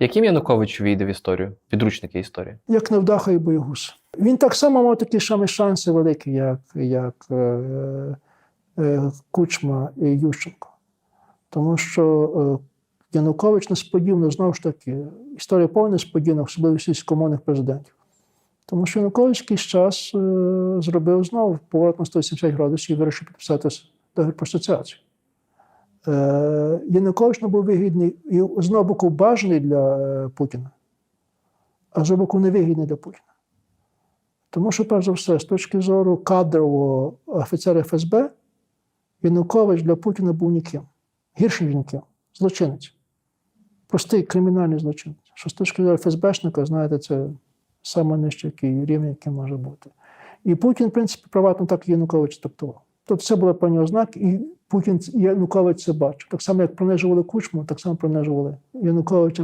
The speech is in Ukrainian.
Яким Янукович війде в історію? Підручники історії. як невдаха і боягуз. Він так само мав такі самі шанси великі, як, як е, е, Кучма і Ющенко. Тому що е, Янукович несподівано, знову ж таки, історія повна несподівана, особливо сільськомовних президентів. Тому що Янукович якийсь час е, зробив знову поворот на 180 градусів і вирішив підписати договір про асоціацію. Е, Янукович не був вигідний і з одного боку бажаний для е, Путіна, а з боку невигідний для Путіна. Тому що, перш за все, з точки зору кадрового офіцера ФСБ, Янукович для Путіна був ніким. Гірше, ніж ніким. Злочинець. Простий кримінальний злочинець. Що з точки зору ФСБшника, знаєте, це саме рівень, який може бути. І Путін, в принципі, приватно так Янукович трактував. Тобто це були певні ознаки, і Путін і Янукович бачив. Так само, як принижували Кучму, так само принижували Януковича